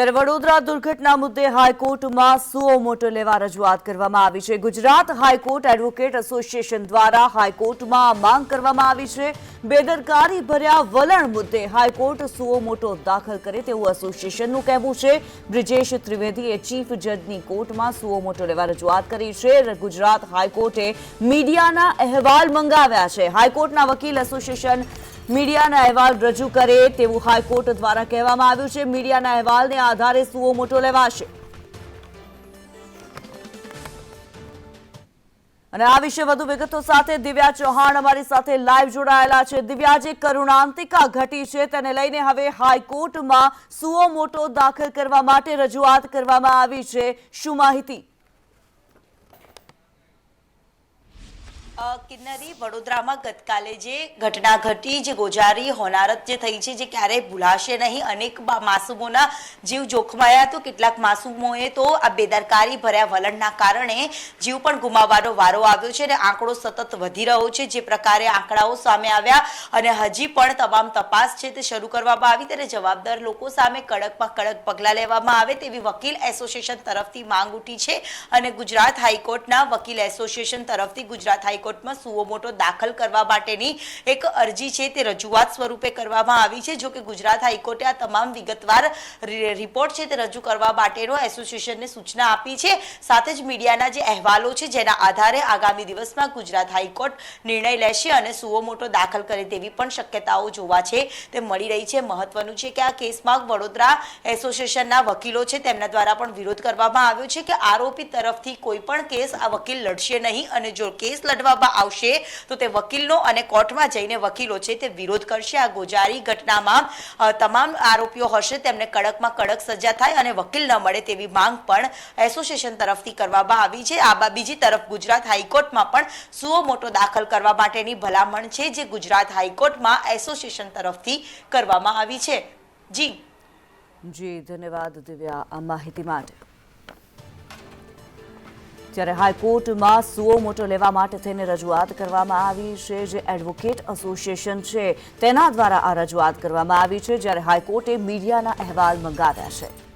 ત્યારે વડોદરા દુર્ઘટના મુદ્દે હાઈકોર્ટમાં સુઓ મોટો લેવા રજૂઆત કરવામાં આવી છે. ગુજરાત હાઈકોર્ટ એડવોકેટ એસોસિએશન દ્વારા હાઈકોર્ટમાં માંગ કરવામાં આવી છે. બેદરકારી ભર્યા વલણ મુદ્દે હાઈકોર્ટ સુઓ મોટો દાખલ કરે તેવું એસોસિએશનનું કહેવું છે. બ્રિજેશ ત્રિવેદીએ ચીફ જજની કોર્ટમાં સુઓ મોટો લેવા રજૂઆત કરી છે. ગુજરાત હાઈકોર્ટે મીડિયાના અહેવાલ મંગાવ્યા છે. હાઈકોર્ટના વકીલ એસોસિએશન મીડિયાના અહેવાલ રજૂ કરે તેવું હાઈકોર્ટ દ્વારા કહેવામાં આવ્યું છે. મીડિયાના અહેવાલને આધારે સુઓ મોટો લેવાશે. અને આ વિશે વધુ વિગતો સાથે દિવ્યા ચૌહાણ અમારી સાથે લાઈવ જોડાયેલા છે. દિવ્યા, જે કરુણાંતિકા ઘટી છે, તેને લઈને હવે હાઈકોર્ટમાં સુઓ મોટો દાખલ કરવા માટે રજૂઆત કરવામાં આવી છે. શું માહિતી? કિન્નરી વડોદરામાં ગતકાલે જે ઘટના ઘટી, જે ગોજારી, હોનારત જે થઈ છે, જે ક્યારેય ભૂલાશે નહીં. અનેક માસૂમોના જીવ જોખમાયા તો કેટલાક માસૂમોએ તો આ બેદરકારી ભર્યા વલણના કારણે જીવ પણ ગુમાવવાનો વારો આવ્યો છે અને આંકડો સતત વધી રહ્યો છે, જે પ્રકારે આંકડાઓ સામે આવ્યા અને હજી પણ તમામ તપાસ છે તે શરૂ કરવામાં આવી. ત્યારે જવાબદાર લોકો સામે કડકમાં કડક પગલાં લેવામાં આવે તેવી વકીલ એસોસિએશન તરફથી માંગ ઉઠી છે અને ગુજરાત હાઈકોર્ટના વકીલ એસોસિએશન તરફથી ગુજરાત હાઈકોર્ટમાં સુઓ મોટો દાખલ કરવા માટેની એક અરજી છે તે રજૂઆત સ્વરૂપે કરવામાં આવી છે. જો કે ગુજરાત હાઈકોર્ટે આ તમામ વિગતવાર રિપોર્ટ છે તે રજૂ કરવા માટેનો એસોસિએશનને સૂચના આપી છે. સાથે જ મીડિયાના જે અહેવાલો છે જેના આધારે આગામી દિવસમાં ગુજરાત હાઈકોર્ટ નિર્ણય લેશે અને સુઓ મોટો દાખલ કરે તેવી પણ શક્યતાઓ જોવા છે. તે મળી રહી છે. મહત્વનું છે કે આ કેસમાં વડોદરા એસોસિએશનના વકીલો છે તેમના દ્વારા પણ વિરોધ કરવામાં આવ્યો છે કે આરોપી તરફથી કોઈ પણ કેસ આ વકીલ લડશે નહીં અને જો કેસ લડવામાં આવશે. તો તે વકીલનો અને કોર્ટમાં જઈને વકીલો છે તે વિરોધ કરશે. આ ગોજારી ઘટનામાં તમામ આરોપીઓ હશે તેમને કડકમાં કડક સજા થાય અને વકીલ ન મળે તેવી માંગ પણ એસોસિએશન તરફથી કરવામાં આવી છે. આ બીજી તરફ ગુજરાત હાઈકોર્ટમાં પણ સુઓ મોટો દાખલ કરવા માટેની ભલામણ છે જે ગુજરાત હાઈકોર્ટમાં એસોસિએશન તરફથી કરવામાં આવી છે. જી. જી, ધન્યવાદ દિવ્યા આ માહિતી માટે. ત્યારે હાઈકોર્ટમાં સુઓ મોટો લેવા માટે થઈને રજૂઆત કરવામાં આવી છે, જે એડવોકેટ એસોસિએશન છે, તેના દ્વારા આ રજૂઆત કરવામાં આવી છે, જ્યારે હાઈકોર્ટે મીડિયાના અહેવાલ મંગાવ્યા છે.